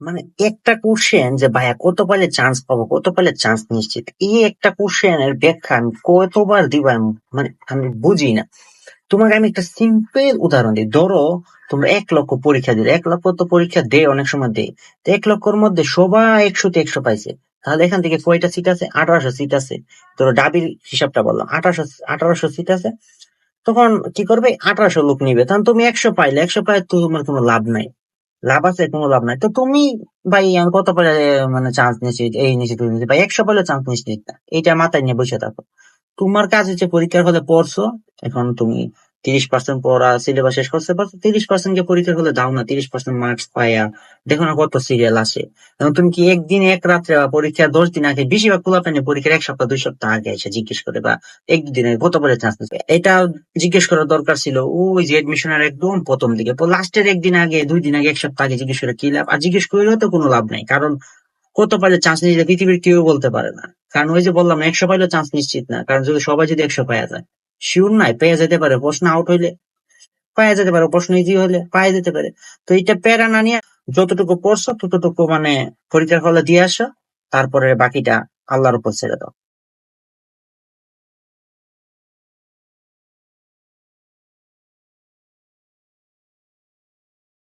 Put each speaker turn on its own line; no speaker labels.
মানে একটা কোশ্চেন যে, ভাইয়া, কত পাইলে চান্স পাবো? কত পাইলে চান্স নিশ্চিত? এই একটা কোশ্চেন এর ব্যাখ্যা আমি কতবার দিব মানে আমি বুঝি না। তোমাকে আমি একটা সিম্পল উদাহরণ দিই। ধরো, তোমরা এক লক্ষ পরীক্ষা দিলে। এক লক্ষ তো পরীক্ষা দে অনেক সময় দে তো এক লক্ষর মধ্যে সবাই একশো একশোতে একশো পাইছে। তাহলে এখান থেকে কয়টা সিট আছে? আঠারোশো সিট আছে। ধরো ডাবির হিসাবটা বললাম। আঠারোশো আঠারোশো সিট আছে। তখন কি করবে? আঠারোশো লোক নিবে। তখন তুমি একশো পাইলে একশো পাইলে তো তোমার কোনো লাভ নাই। লাভ আছে কোনো লাভ নাই। তো তুমি ভাই কত বলে মানে চান্স নিয়েছি? এই নিয়েছি তুই নিয়েছি। ভাই, একশো বলে চান্স নিয়েছি এইটা মাথায় নিয়ে বসে থাকো। তোমার কাজ হচ্ছে পরীক্ষার হলে পড়ছো, এখন তুমি তিরিশ পার্সেন্ট পড়া সিলেবাস শেষ করতে পারছ তিরিশ পার্সেন্ট কে পরীক্ষার হলে দাও না, তিরিশ পার্সেন্ট মার্কস পাইয়া দেখো না কত সিরিয়াল আসে। এখন তুমি কি একদিন এক রাত্রে বা পরীক্ষা দশ দিন আগে বেশিরভাগ পোলাপানি পরীক্ষার এক সপ্তাহ, দুই সপ্তাহ আগে এসে জিজ্ঞেস করে, বা এক দুদিন আগে কত বলে চান্স এটা জিজ্ঞেস করার দরকার ছিল। ওই যে এডমিশনের একদম প্রথম দিকে। লাস্টের একদিন আগে, দুই দিন আগে, এক সপ্তাহ আগে জিজ্ঞেস করে কি লাভ? আর জিজ্ঞেস করলেও তো কোনো লাভ নাই। কারণ কত পাইলে চান্স নিশ্চিত পৃথিবীর কেউ বলতে পারে না। কারণ ওই যে বললাম একশো পাইলে চান্স নিশ্চিত না। কারণ যদি সবাই যদি একশো পাওয়া যায়। শিওর নাই, পেয়ে যেতে পারে, প্রশ্ন আউট হইলে। পায়ে যেতে পারে, প্রশ্ন ইজি হইলে, পায়ে যেতে পারে। তো এটা প্যারা না নিয়ে যতটুকু পড়ছো, ততটুকু মানে পরীক্ষার ফলে দিয়ে আসো, তারপরে বাকিটা আল্লাহর উপর ছেড়ে দাও।